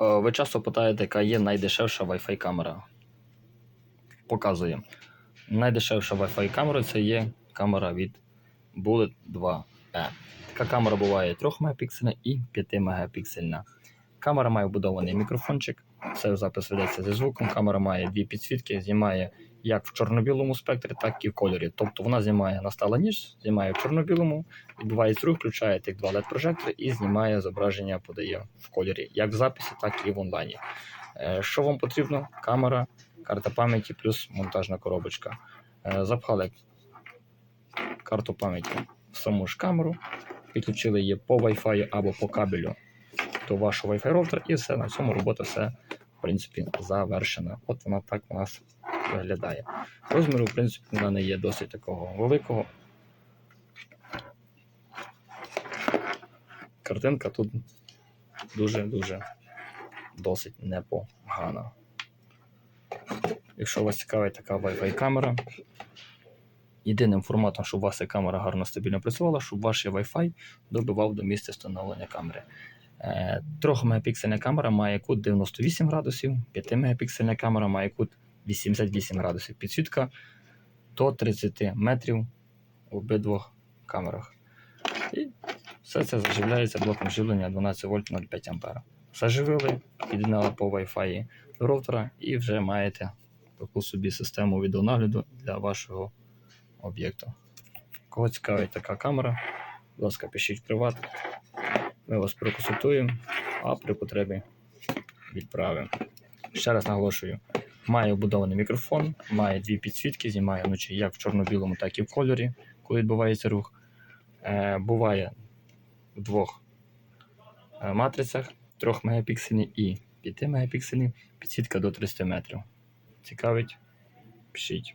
Ви часто питаєте, яка є найдешевша Wi-Fi камера. Показуємо. Найдешевша Wi-Fi камера це є камера від Bullet 2E. Така камера буває 3 мегапіксельна і 5 мегапіксельна. Камера має вбудований мікрофончик, все запис ведеться зі звуком. Камера має дві підсвітки, знімає як в чорно-білому спектрі, так і в кольорі. Тобто вона знімає на стала ніж, знімає в чорно-білому, відбувається рух, включає тих два LED-прожектори і знімає зображення, подає в кольорі, як в записі, так і в онлайні. Е, Що вам потрібно? Камера, карта пам'яті плюс монтажна коробочка. Е, Запхали карту пам'яті в саму ж камеру, підключили її по Wi-Fi або по кабелю до вашого Wi-Fi роутера, і все на цьому робота все в принципі завершена. От вона так у нас виглядає. Розміру, в принципі, вона не є досить такого великого. Картинка тут дуже-дуже досить непогана. Якщо вас цікавить така Wi-Fi камера, єдиним форматом, щоб ця камера гарно стабільно працювала, щоб ваш Wi-Fi добивав до місця встановлення камери. 3 мегапіксельна камера має кут 98 градусів, 5 мегапіксельна камера має кут 88 градусів. Підсвітка до 30 метрів в обидвох камерах. І все це заживляється блоком живлення 12 вольт 0,5 ампера. Заживили, під'єднали по Wi-Fi до роутера і вже маєте таку собі систему відеонагляду для вашого об'єкту. Кого цікавить така камера, будь ласка, пишіть приват. Ми вас проконсультуємо, а при потребі відправимо. Ще раз наголошую: має вбудований мікрофон, має дві підсвітки, знімає вночі як в чорно-білому, так і в кольорі, коли відбувається рух. Е, буває в двох е, матрицях 3 мегапіксельні і 5 мегапіксельні, підсвітка до 300 метрів. Цікавить? Пишіть.